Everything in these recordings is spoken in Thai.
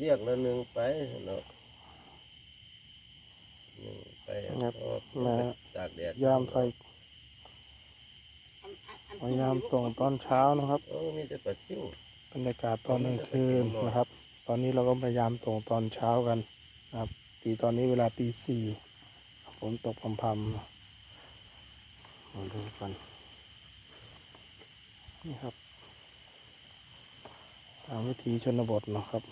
เรียกแล้วหนึ่งไปเนาะหนึ่งไปครับเพราะว่ามา ตากแดดยามใส่พยายามตรงตอนเช้านะครับ โอ้มีแต่ปลาซิวบรรยากาศตอนกลางคืนนะครับ ตอนนี้เราก็พยายามตรงตอนเช้ากันนะครับตีตอนนี้เวลาตีสี่ฝนตกพรำๆมาดูกันนี่ครับตามวิถีชนบทนะครับ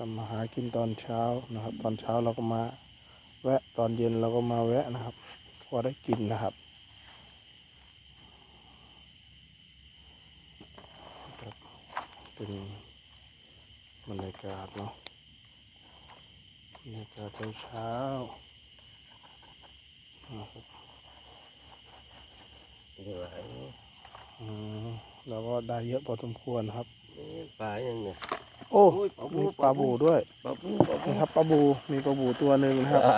ทำมาหากินตอนเช้านะครับ ตอนเช้าเราก็มาแวะตอนเย็นเราก็มาแวะนะครับ พอได้กินนะครับเป็นบรรยากาศเนาะบรรยากาศเช้าๆนะครับเดี๋ยวหลายอืมแล้วก็ได้เยอะพอสมควรครับนี่ปลายังเนี่ย โอ้โอ้ยปลาบูมีปลาบูด้วยปลาบูปลาบูนี่ครับปลาบูมีปลาบูตัวหนึ่งนะครับอ่า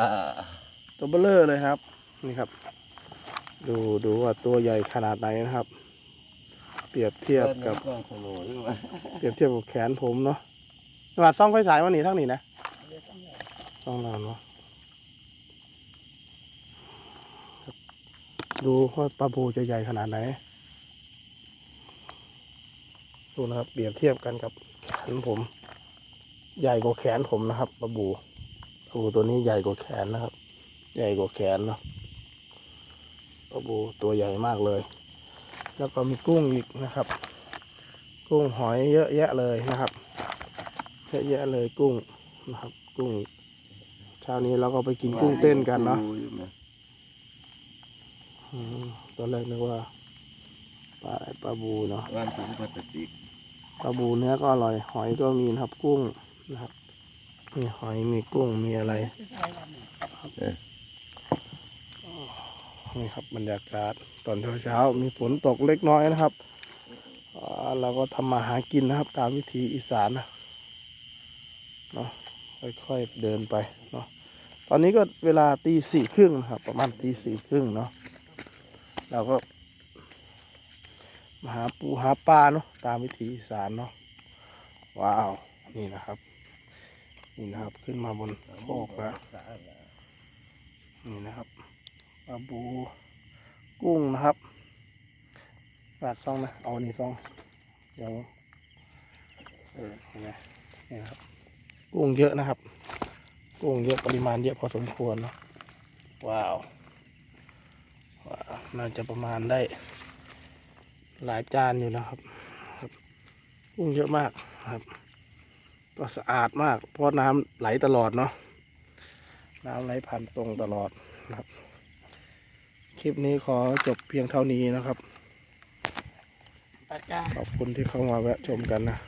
ตัวเบลเลอร์เลยครับ นี่ครับ ดูดูว่าตัวใหญ่ขนาดไหนนะครับ เปรียบเทียบกับ กล้องขโมยด้วยเปรียบเทียบกับแขนผมเนาะขนาดซ่องไฟฉายมาหนีทั้งนี้นะซ่องเราเนาะครับดูว่าปลาบูจะใหญ่ขนาดไหน ดูนะครับ เปรียบเทียบกันกับแขนผม ใหญ่กว่าแขนผมนะครับปลาบูปลาบูตัวนี้ใหญ่กว่าแขนนะครับ ใหญ่กว่าแขนเนาะปลาบูตัวใหญ่มากเลย แล้วก็มีกุ้งอีกนะครับ กุ้งหอยเยอะแยะเลยนะครับเยอะแยะเลยกุ้งนะครับ กุ้งเช้านี้เราก็ไปกินกุ้งเต้นกันเนาะอืมตอนแรกนึกว่าปลาปลาบูเนาะวานถุงพลาสติก ปลาบูเนื้อก็อร่อย หอยก็มีนะครับกุ้งนะครับ มีหอยมีกุ้งมีอะไรนี่ครับบรรยากาศตอนเช้าๆมีฝนตกเล็กน้อยนะครับอ่าเราก็ทำมาหากินนะครับตามวิถีอีสานนะเนาะค่อยๆเดินไปเนาะตอนนี้ก็เวลาตีสี่ครึ่งนะครับ ประมาณตีสี่ครึ่งเนาะเราก็มา หาปูหาปลาเนาะตามวิถีอีสานเนาะว้าวนี่นะครับ นี่นะครับขึ้นมาบนโคกแล้วนี่นะครับปลาบูกุ้งนะครับปาดซองนะเอานี่ซองเดี๋ยวเออเห็นไหมนี่นะครับ กุ้งเยอะนะครับ กุ้งเยอะปริมาณเยอะพอสมควรเนาะว้าวว้าวน่าจะประมาณได้ หลายจานอยู่นะครับครับกุ้งเยอะมากครับ ก็สะอาดมาก เพราะน้ำไหลตลอดเนาะน้ำไหลผ่านตรงตลอดนะครับ คลิปนี้ขอจบเพียงเท่านี้นะครับขอบคุณที่เข้ามาแวะชมกันนะ